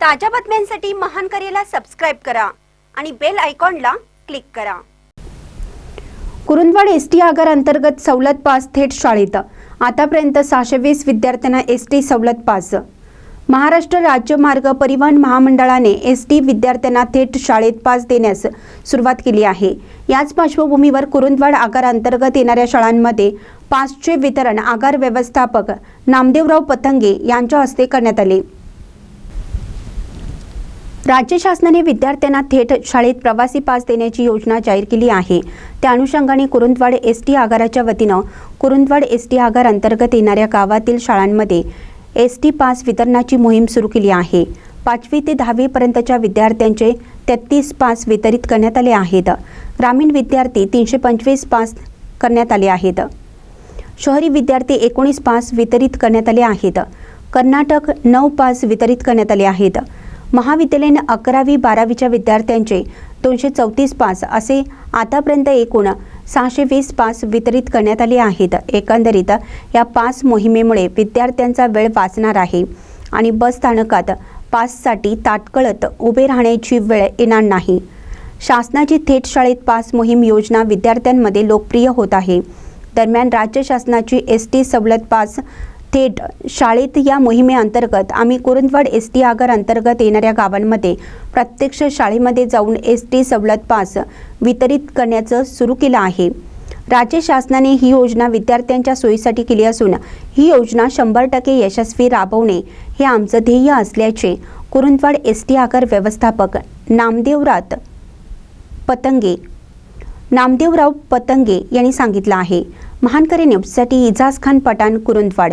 ताज्या बातम्यांसाठी महान करेला सबस्क्राईब करा आणि बेल आयकॉनला क्लिक करा. कुरुंदवाड एस टी आगार अंतर्गत सवलत पास थेट शाळेत. आतापर्यंत सहाशे वीस विद्यार्थ्यांना एस टी सवलत पास. महाराष्ट्र राज्य मार्ग परिवहन महामंडळाने एस टी विद्यार्थ्यांना थेट शाळेत पास देण्यास सुरुवात केली आहे. याच पार्श्वभूमीवर कुरुंदवाड आगार अंतर्गत येणाऱ्या शाळांमध्ये पासचे वितरण आगार व्यवस्थापक नामदेवराव पतंगे यांच्या हस्ते करण्यात आले. राज्य शासनाने विद्यार्थ्यांना थेट शाळेत प्रवासी पास देण्याची योजना जाहीर केली आहे. त्या अनुषंगाने कुरुंदवाड एस टी आगाराच्या वतीनं कुरुंदवाड एस टी आगार अंतर्गत येणाऱ्या गावातील शाळांमध्ये एस टी पास वितरणाची मोहीम सुरू केली आहे. पाचवी ते दहावीपर्यंतच्या विद्यार्थ्यांचे तेहतीस पास वितरित करण्यात आले आहेत. ग्रामीण विद्यार्थी तीनशे पंचवीस पास करण्यात आले आहेत. शहरी विद्यार्थी एकोणीस पास वितरित करण्यात आले आहेत. कर्नाटक नऊ पास वितरित करण्यात आले आहेत. महाविद्यालयीन अकरावी बारावीच्या विद्यार्थ्यांचे दोनशे चौतीस पास असे आतापर्यंत एकूण सहाशे वीस पास वितरित करण्यात आले आहेत. एकंदरीत या पास मोहिमेमुळे विद्यार्थ्यांचा वेळ वाचणार आहे आणि बस स्थानकात पाससाठी ताटकळत उभे राहण्याची वेळ येणार नाही. शासनाची थेट शाळेत पास मोहीम योजना विद्यार्थ्यांमध्ये लोकप्रिय होत आहे. दरम्यान राज्य शासनाची एस टी सवलत पास थेट शाळेत या मोहिमेअंतर्गत आम्ही कुरुंदवाड एस टी आगार अंतर्गत येणाऱ्या गावांमध्ये प्रत्यक्ष शाळेमध्ये जाऊन एस टी सवलत पास वितरित करण्याचं सुरू केलं आहे. राज्य शासनाने ही योजना विद्यार्थ्यांच्या सोयीसाठी केली असून ही योजना शंभर टक्के यशस्वी राबवणे हे आमचं ध्येय असल्याचे कुरुंदवाड एस टी आगार व्यवस्थापक नामदेवरात पतंगे नामदेवराव पतंगे यांनी सांगितलं आहे. महानकरी न्यूजसाठी इजाज खान पठाण कुरुंदवाड.